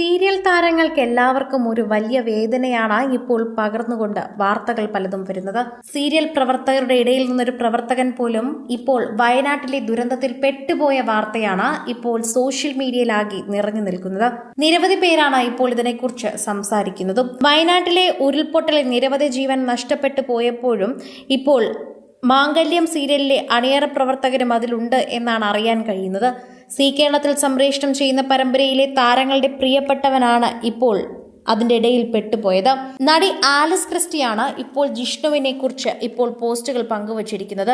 Serial താരങ്ങൾക്ക് എല്ലാവർക്കും ഒരു വലിയ വേദനയാണ് ഇപ്പോൾ പകർന്നുകൊണ്ട് വാർത്തകൾ പലതും വരുന്നത്. സീരിയൽ പ്രവർത്തകരുടെ ഇടയിൽ നിന്നൊരു പ്രവർത്തകൻ പോലും ഇപ്പോൾ വയനാട്ടിലെ ദുരന്തത്തിൽ പെട്ടുപോയ വാർത്തയാണ് ഇപ്പോൾ സോഷ്യൽ മീഡിയയിലാകെ നിറഞ്ഞു നിൽക്കുന്നത്. നിരവധി പേരാണ് ഇപ്പോൾ ഇതിനെക്കുറിച്ച് സംസാരിക്കുന്നതും. വയനാട്ടിലെ ഉരുൾപൊട്ടലിൽ നിരവധി ജീവൻ നഷ്ടപ്പെട്ടു പോയപ്പോഴും ഇപ്പോൾ മാംഗല്യം സീരിയലിലെ അണിയറ പ്രവർത്തകരും അതിലുണ്ട് എന്നാണ് അറിയാൻ കഴിയുന്നത്. സി കേരളത്തിൽ സംപ്രേഷണം ചെയ്യുന്ന പരമ്പരയിലെ താരങ്ങളുടെ പ്രിയപ്പെട്ടവനാണ് ഇപ്പോൾ അതിന്റെ ഇടയിൽ പെട്ടുപോയത്. നടി ആലിസ് ക്രിസ്റ്റിയാണ് ഇപ്പോൾ ജിഷ്ണുവിനെ കുറിച്ച് ഇപ്പോൾ പോസ്റ്റുകൾ പങ്കുവച്ചിരിക്കുന്നത്.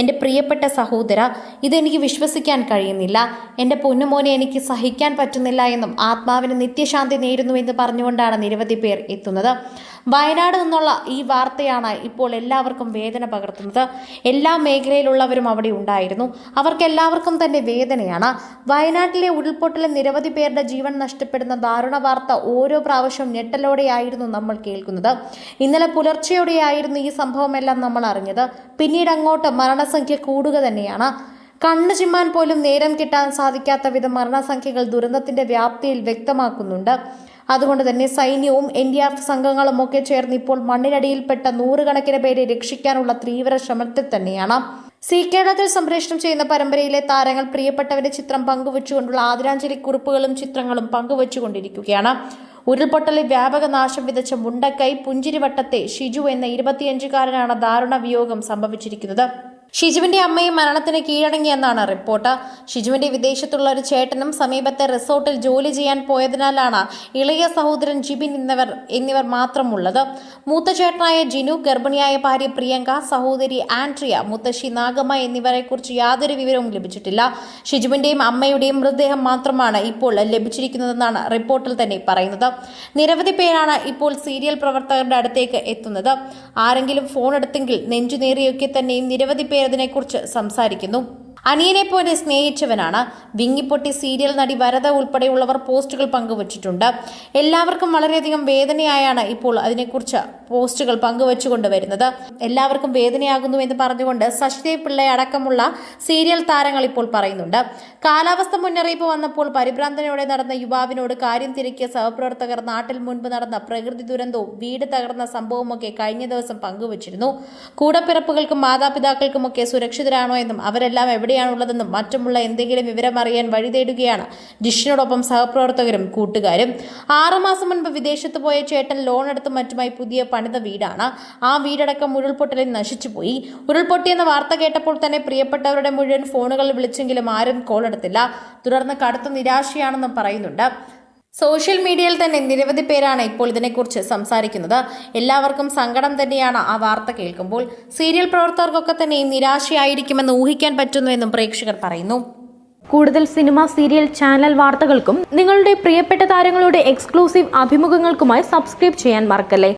എന്റെ പ്രിയപ്പെട്ട സഹോദര ഇതെനിക്ക് വിശ്വസിക്കാൻ കഴിയുന്നില്ല. എന്റെ പൊന്നുമോനെ എനിക്ക് സഹിക്കാൻ പറ്റുന്നില്ല എന്നും ആത്മാവിന് നിത്യശാന്തി നേരുന്നു എന്ന് പറഞ്ഞുകൊണ്ടാണ് നിരവധി പേർ എത്തുന്നത്. വയനാട് നിന്നുള്ള ഈ വാർത്തയാണ് ഇപ്പോൾ എല്ലാവർക്കും വേദന പകർത്തുന്നത്. എല്ലാ മേഖലയിലുള്ളവരും അവിടെ ഉണ്ടായിരുന്നു. അവർക്കെല്ലാവർക്കും തന്നെ വേദനയാണ്. വയനാട്ടിലെ ഉരുൾപൊട്ടലിൽ നിരവധി പേരുടെ ജീവൻ നഷ്ടപ്പെടുന്ന ദാരുണ വാർത്ത ഓരോ പ്രാവശ്യം ഞെട്ടലോടെയായിരുന്നു നമ്മൾ കേൾക്കുന്നത്. ഇന്നലെ പുലർച്ചെയോടെയായിരുന്നു ഈ സംഭവമെല്ലാം നമ്മൾ അറിഞ്ഞത്. പിന്നീട് അങ്ങോട്ട് മരണസംഖ്യ കൂടുക തന്നെയാണ്. കണ്ണു ചിമ്മാൻ പോലും നേരം കിട്ടാൻ സാധിക്കാത്ത വിധം മരണസംഖ്യകൾ ദുരന്തത്തിന്റെ വ്യാപ്തിയിൽ വ്യക്തമാക്കുന്നുണ്ട്. അതുകൊണ്ട് തന്നെ സൈന്യവും എൻ ഡി ആർ സംഘങ്ങളും ഒക്കെ ചേർന്ന് ഇപ്പോൾ മണ്ണിനടിയിൽപ്പെട്ട നൂറുകണക്കിന് പേരെ രക്ഷിക്കാനുള്ള തീവ്ര ശ്രമത്തിൽ തന്നെയാണ്. സി കേരളത്തിൽ സംപ്രേഷണം ചെയ്യുന്ന പരമ്പരയിലെ താരങ്ങൾ പ്രിയപ്പെട്ടവരുടെ ചിത്രം പങ്കുവച്ചുകൊണ്ടുള്ള ആദരാഞ്ജലി കുറിപ്പുകളും ചിത്രങ്ങളും പങ്കുവച്ചുകൊണ്ടിരിക്കുകയാണ്. ഉരുൾപൊട്ടലിൽ വ്യാപക നാശം വിതച്ച മുണ്ടക്കൈ പുഞ്ചിരിവട്ടത്തെ ഷിജു എന്ന ഇരുപത്തിയഞ്ചുകാരനാണ് ദാരുണ വിയോഗം സംഭവിച്ചിരിക്കുന്നത്. ഷിജുവിന്റെ അമ്മയും മരണത്തിന് കീഴടങ്ങിയെന്നാണ് റിപ്പോർട്ട്. ഷിജുവിന്റെ വിദേശത്തുള്ള ഒരു ചേട്ടനും സമീപത്തെ റിസോർട്ടിൽ ജോലി ചെയ്യാൻ പോയതിനാലാണ് ഇളയ സഹോദരൻ ജിബിൻ എന്നിവർ എന്നിവർ മാത്രമുള്ളത്. മൂത്ത ചേട്ടനായ ജിനു ഗർഭിണിയായ ഭാര്യ പ്രിയങ്ക സഹോദരി ആൻട്രിയ മുത്തശ്ശി നാഗമ്മ എന്നിവരെക്കുറിച്ച് യാതൊരു വിവരവും ലഭിച്ചിട്ടില്ല. ഷിജുവിന്റെയും അമ്മയുടെയും മൃതദേഹം മാത്രമാണ് ഇപ്പോൾ ലഭിച്ചിരിക്കുന്നതെന്നാണ് റിപ്പോർട്ടിൽ തന്നെ പറയുന്നത്. നിരവധി പേരാണ് ഇപ്പോൾ സീരിയൽ പ്രവർത്തകരുടെ അടുത്തേക്ക് എത്തുന്നത്. ആരെങ്കിലും ഫോൺ എടുത്തെങ്കിൽ നെഞ്ചുനേറിയൊക്കെ തന്നെയും നിരവധി ഇതിനെക്കുറിച്ച് സംസാരിക്കുന്നു. അനിയനെ പോലെ സ്നേഹിച്ചവനാണ്. വിങ്ങിപ്പൊട്ടി സീരിയൽ നടി വരത ഉൾപ്പെടെയുള്ളവർ പോസ്റ്റുകൾ പങ്കുവച്ചിട്ടുണ്ട്. എല്ലാവർക്കും വളരെയധികം വേദനയായാണ് ഇപ്പോൾ അതിനെക്കുറിച്ച് പോസ്റ്റുകൾ പങ്കുവച്ചുകൊണ്ട് വരുന്നത്. എല്ലാവർക്കും വേദനയാകുന്നു എന്ന് പറഞ്ഞുകൊണ്ട് ശശിദേവ് പിള്ള അടക്കമുള്ള സീരിയൽ താരങ്ങൾ ഇപ്പോൾ പറയുന്നുണ്ട്. കാലാവസ്ഥ മുന്നറിയിപ്പ് വന്നപ്പോൾ പരിഭ്രാന്തനയോടെ നടന്ന യുവാവിനോട് കാര്യം തിരക്കിയ സഹപ്രവർത്തകർ നാട്ടിൽ മുൻപ് നടന്ന പ്രകൃതി ദുരന്തവും വീട് തകർന്ന സംഭവമൊക്കെ കഴിഞ്ഞ ദിവസം പങ്കുവച്ചിരുന്നു. കൂടപ്പിറപ്പുകൾക്കും മാതാപിതാക്കൾക്കും ഒക്കെ സുരക്ഷിതരാണോ എന്നും അവരെല്ലാം എവിടെയാണുള്ളതെന്നും മറ്റുമുള്ള എന്തെങ്കിലും വിവരം അറിയാൻ വഴി തേടുകയാണ് ജിഷിനോടൊപ്പം സഹപ്രവർത്തകരും കൂട്ടുകാരും. ആറുമാസം മുൻപ് വിദേശത്ത് പോയ ചേട്ടൻ ലോൺ എടുത്ത് മറ്റുമായി പുതിയ പണിത വീടാണ്. ആ വീടടക്കം ഉരുൾപൊട്ടലിൽ നശിച്ചുപോയി ഉരുൾപൊട്ടിയെന്ന വാർത്ത കേട്ടപ്പോൾ തന്നെ പ്രിയപ്പെട്ടവരുടെ മുഴുവൻ ഫോണുകൾ വിളിച്ചെങ്കിലും ആരും കോൾ എടുത്തില്ല. തുടർന്ന് കടുത്ത നിരാശയാണെന്നും പറയുന്നുണ്ട്. സോഷ്യൽ മീഡിയയിൽ തന്നെ നിരവധി പേരാണ് ഇപ്പോൾ ഇതിനെക്കുറിച്ച് സംസാരിക്കുന്നത്. എല്ലാവർക്കും സങ്കടം തന്നെയാണ് ആ വാർത്ത കേൾക്കുമ്പോൾ. സീരിയൽ പ്രവർത്തകർക്കൊക്കെ തന്നെ നിരാശയായിരിക്കുമെന്ന് ഊഹിക്കാൻ പറ്റുന്നുവെന്നും പ്രേക്ഷകർ പറയുന്നു. കൂടുതൽ സിനിമ സീരിയൽ ചാനൽ വാർത്തകൾക്കും നിങ്ങളുടെ പ്രിയപ്പെട്ട താരങ്ങളുടെ എക്സ്ക്ലൂസീവ് അഭിമുഖങ്ങൾക്കുമായി സബ്സ്ക്രൈബ് ചെയ്യാൻ മറക്കല്ലേ?